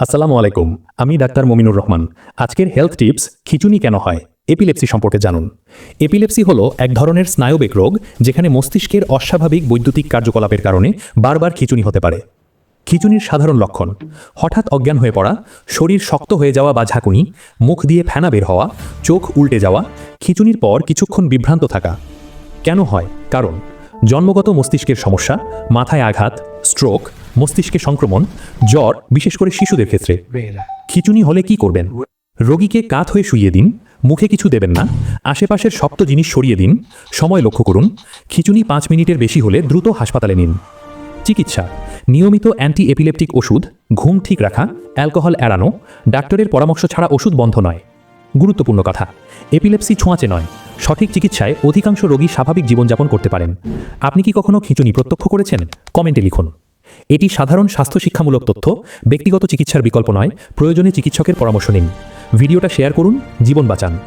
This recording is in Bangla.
আসসালামু আলাইকুম, আমি ডাক্তার মমিনুর রহমান। আজকের হেলথ টিপস, খিচুনি কেন হয়? এপিলেপসি সম্পর্কে জানুন। এপিলেপসি হলো এক ধরনের স্নায়বিক রোগ, যেখানে মস্তিষ্কের অস্বাভাবিক বৈদ্যুতিক কার্যকলাপের কারণে বারবার খিচুনি হতে পারে। খিচুনির সাধারণ লক্ষণ, হঠাৎ অজ্ঞান হয়ে পড়া, শরীর শক্ত হয়ে যাওয়া বা ঝাঁকুনি, মুখ দিয়ে ফেনা বের হওয়া, চোখ উল্টে যাওয়া, খিচুনির পর কিছুক্ষণ বিভ্রান্ত থাকা। কেন হয়? কারণ, জন্মগত মস্তিষ্কের সমস্যা, মাথায় আঘাত স্ট্রোক মস্তিষ্কে সংক্রমণ জ্বর বিশেষ করে শিশুদের ক্ষেত্রে। খিচুনি হলে কি করবেন? রোগীকে কাত হয়ে শুইয়ে দিন মুখে কিছু দেবেন না আশেপাশের শক্ত জিনিস সরিয়ে দিন সময় লক্ষ্য করুন খিচুনি পাঁচ মিনিটের বেশি হলে দ্রুত হাসপাতালে নিন। চিকিৎসা নিয়মিত অ্যান্টি এপিলেপটিক ওষুধ ঘুম ঠিক রাখা অ্যালকোহল এড়ানো ডাক্তারের পরামর্শ ছাড়া ওষুধ বন্ধ নয়। গুরুত্বপূর্ণ কথা এপিলেপসি ছোঁয়াচে নয় সঠিক চিকিৎসায় অধিকাংশ রোগী স্বাভাবিক জীবনযাপন করতে পারেন। আপনি কি কখনো খিঁচুনি প্রত্যক্ষ করেছেন? কমেন্টে লিখুন। এটি সাধারণ স্বাস্থ্য শিক্ষামূলক তথ্য, ব্যক্তিগত চিকিৎসার বিকল্প নয়, প্রয়োজনে চিকিৎসকের পরামর্শ নিন। ভিডিওটা শেয়ার করুন, জীবন বাঁচান।